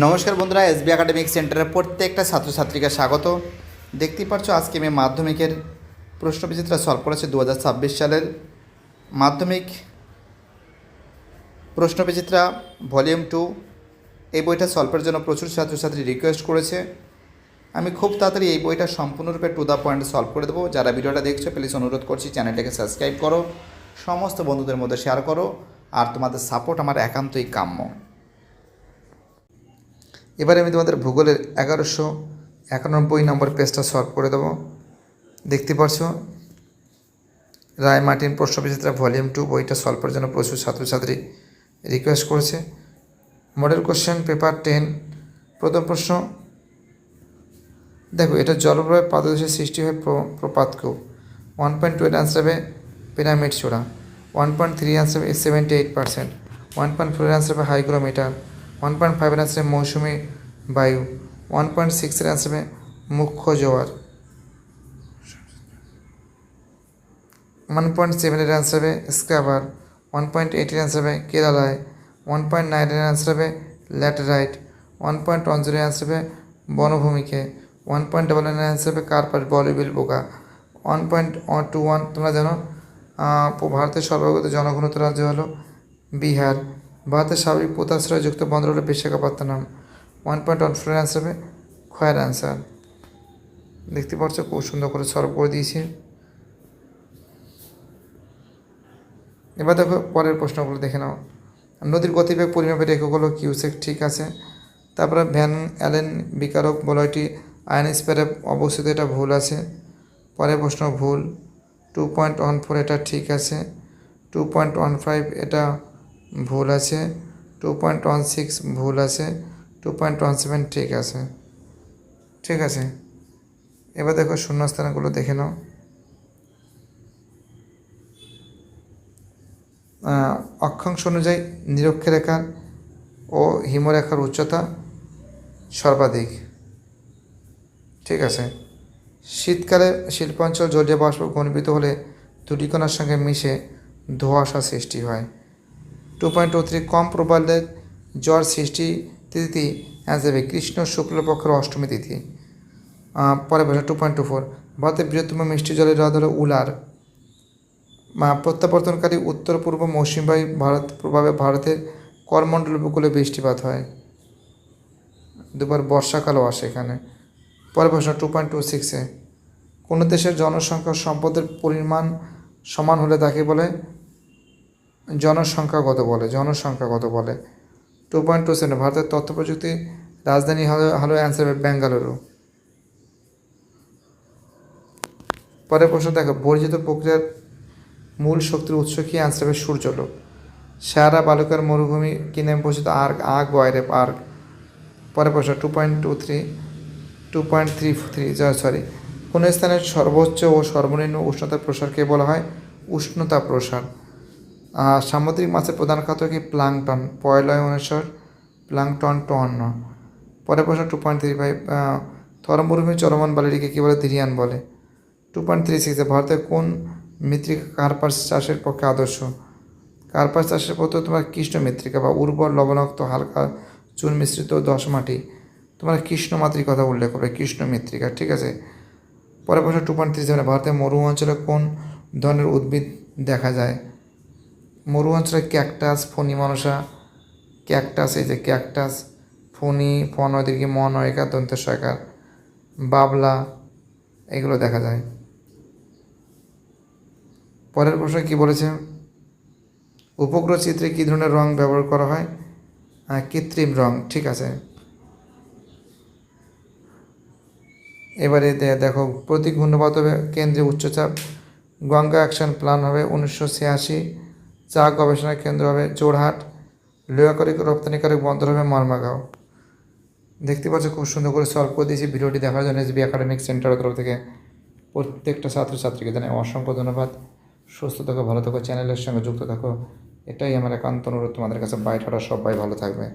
নমস্কার বন্ধুরা, SB academic সেন্টারের প্রত্যেকটা ছাত্রছাত্রীকে স্বাগত। দেখতেই পাচ্ছ আজকে আমি মাধ্যমিকের প্রশ্নবিচিত্রা সলভ করেছে দু হাজার ছাব্বিশ সালের মাধ্যমিক প্রশ্নবিচিত্রা ভলিউম টু এই বইটা সলভের জন্য প্রচুর ছাত্রছাত্রী রিকোয়েস্ট করেছে। আমি খুব তাড়াতাড়ি এই বইটা সম্পূর্ণরূপে টু দ্য পয়েন্ট সলভ করে দেবো। যারা ভিডিওটা দেখছ প্লিজ অনুরোধ করছি চ্যানেলটাকে সাবস্ক্রাইব করো। সমস্ত বন্ধুদের মধ্যে শেয়ার করো। আর তোমাদের সাপোর্ট আমার একান্তই কাম্য। এবারে আমি তোমাদের ভূগোলের এগারোশো একানব্বই নম্বর পেজটা সলভ করে দেবো। দেখতে পারছ? রায় মার্টিন প্রশ্নবিচিত্রা ভলিউম টু বইটা সলভ করার জন্য প্রচুর ছাত্রছাত্রী রিকোয়েস্ট করেছে। মডেল কোশ্চেন পেপার টেন প্রথম প্রশ্ন। দেখো, এটা জলবায়ু পাদদেশে সৃষ্টি হয় প্র- প্রপাতকূপ ওয়ান পয়েন্ট টু আনসার হবে পিরামিড চূড়া। ওয়ান পয়েন্ট থ্রি আনসার হবে seventy eight percent one point four answer হবে হাইগ্রোমিটার ওয়ান পয়েন্ট ফাইভের আনসার বায়ু ওয়ান পয়েন্ট সিক্সের আনসার হবে মুখ্য জোয়ার। ওয়ান পয়েন্ট সেভেনের আনসার হবে স্ক্যাবার ওয়ান পয়েন্ট এইটের আনসার হবে কেরালায় ওয়ান পয়েন্ট নাইনের আনসার হবে laterite one point one zero answer হবে বনভূমিকে ওয়ান পয়েন্ট ডবল নাইনের আনসার হবে কার্পাস, বলিবিল পোকা ওয়ান পয়েন্ট টু ওয়ান তোমরা জানো ভারতের সর্বগত জনঘনত্ব রাজ্য হলো বিহার। ভারতের স্বাভাবিক পোতাশ্রয়যুক্ত বন্দর হলো বিশাখাপত্তনম। ওয়ান পয়েন্ট ওয়ান ফোরের আনসার হবে খয়ের আনসার দেখতে পাচ্ছ খুব সুন্দর করে সলভ করে দিয়েছি। এবার দেখো পরের প্রশ্নগুলো দেখে নাও। নদীর গতিবেগ, পরিমাপের একক হলো কিউসেক ঠিক আছে। তারপরে ভ্যান অ্যালেন বিকারক বলয়টি আয়ন আয়নস্পেরে অবস্থিত, এটা ভুল আছে। পরের প্রশ্ন ভুল। টু পয়েন্ট ওয়ান ফোর এটা ঠিক আছে। টু পয়েন্ট ওয়ান ফাইভ এটা ভুল আছে। টু পয়েন্ট ওয়ান সিক্স ভুল আছে। টু পয়েন্ট ওয়ান সেভেন ঠিক আছে। ঠিক আছে। এবার দেখো শূন্যস্থানগুলো দেখে নাও। অক্ষাংশ অনুযায়ী নিরক্ষরেখার ও হিমরেখার উচ্চতা সর্বাধিক। ঠিক আছে। শীতকালে শিল্পাঞ্চল জলীয় বাষ্প ঘনীভূত হলে দুটি কণার সঙ্গে মিশে ধোঁয়াশা সৃষ্টি হয়। টু পয়েন্ট টু থ্রি কম প্রবালের জ্বর সৃষ্টি তিথি অ্যান্সার কৃষ্ণ শুক্লপক্ষের অষ্টমী তিথি। পরে বসে টু পয়েন্ট টু ফোর ভারতের বৃহত্তম মিষ্টি জলের হ্রদ হলো উলার। প্রত্যাবর্তনকারী উত্তর পূর্ব মৌসুমী বায়ু ভারত, প্রভাবে ভারতের করমণ্ডল উপকূলে বৃষ্টিপাত হয়। দুবার বর্ষাকালও আসে এখানে। পরে প্রশ্ন টু পয়েন্ট টু সিক্সে কোনো দেশের জনসংখ্যা সম্পদের পরিমাণ সমান হলে তাকে বলে জনসংখ্যাগত বলে জনসংখ্যাগত বলে। টু পয়েন্ট টু সেভেন ভারতের তথ্য প্রযুক্তি রাজধানী হলো হলো অ্যান্সার বেঙ্গালুরু পরের প্রশ্ন দেখো, বর্জিত প্রক্রিয়ার মূল শক্তির উৎস কি? অ্যান্সার হবে সূর্যলোক সারা বালুকার মরুভূমি কি নামে পরিচিত? আর্ক, আগ বয়রে আর্ক। পরের প্রশ্ন two point two three two point three three sorry. কোনো স্থানের সর্বোচ্চ ও সর্বনিম্ন উষ্ণতার প্রসারকে বলা হয়? উষ্ণতা প্রসার। সামুদ্রিক মাছের প্রধান খাদ্য কি প্লাংটন? পয়লয় অনুসার প্লাংটন টন। পরে প্রশ্ন two point three five Thar মরুভূমি চলমান বালিটিকে কী বলে ধীরিয়ান বলে? টু পয়েন্ট থ্রি সিক্সে ভারতের কোন মৃত্তিকা কার্পাস চাষের পক্ষে আদর্শ? কার্পাস চাষের পদ্ধতি তোমার কৃষ্ণ মৃত্তিকা বা উর্বর লবণাক্ত হালকা চুন মিশ্রিত দশ মাটি। তোমরা কৃষ্ণ মাতৃ কথা উল্লেখ করবে, কৃষ্ণ মৃত্তিকা, ঠিক আছে? পরের প্রশ্ন টু পয়েন্ট থ্রি সেভেন ভারতের মরু অঞ্চলে কোন ধরনের উদ্ভিদ দেখা যায়? মরু অঞ্চলে ক্যাকটাস, ফণি মনসা, ক্যাকটাস, এই যে ক্যাকটাস, ফণি ফন ওদিকে মন অয়কার দন্তের সয়কার, বাবলা, এগুলো দেখা যায়। পরের প্রশ্ন কি বলেছে? উপগ্রহ চিত্রে কী ধরনের রং ব্যবহার করা হয়? কৃত্রিম রং, ঠিক আছে। এবারে দেখো প্রতি ঘূর্ণপাত হবে কেন্দ্রে উচ্চচাপ, গঙ্গা অ্যাকশন প্ল্যান হবে উনিশশো ছিয়াশি। চা গবেষণা কেন্দ্র হবে জোরহাট লোহাকারিক রপ্তানিকারক বন্দর হবে মর্মাগাঁও। দেখতে পাচ্ছ খুব সুন্দর করে সলভ করে দিয়েছি ভিডিওটি দেখার জন্য এসবি একাডেমিক সেন্টারের তরফ থেকে। প্রত্যেকটা ছাত্রছাত্রীকে জানাই অসংখ্য ধন্যবাদ। সুস্থ থাকো, ভালো থাকো, চ্যানেলের সঙ্গে যুক্ত থাকো। এটাই আমার একান্ত অনুরোধ তোমাদের কাছে। বাইরে সবাই ভালো থাকবে।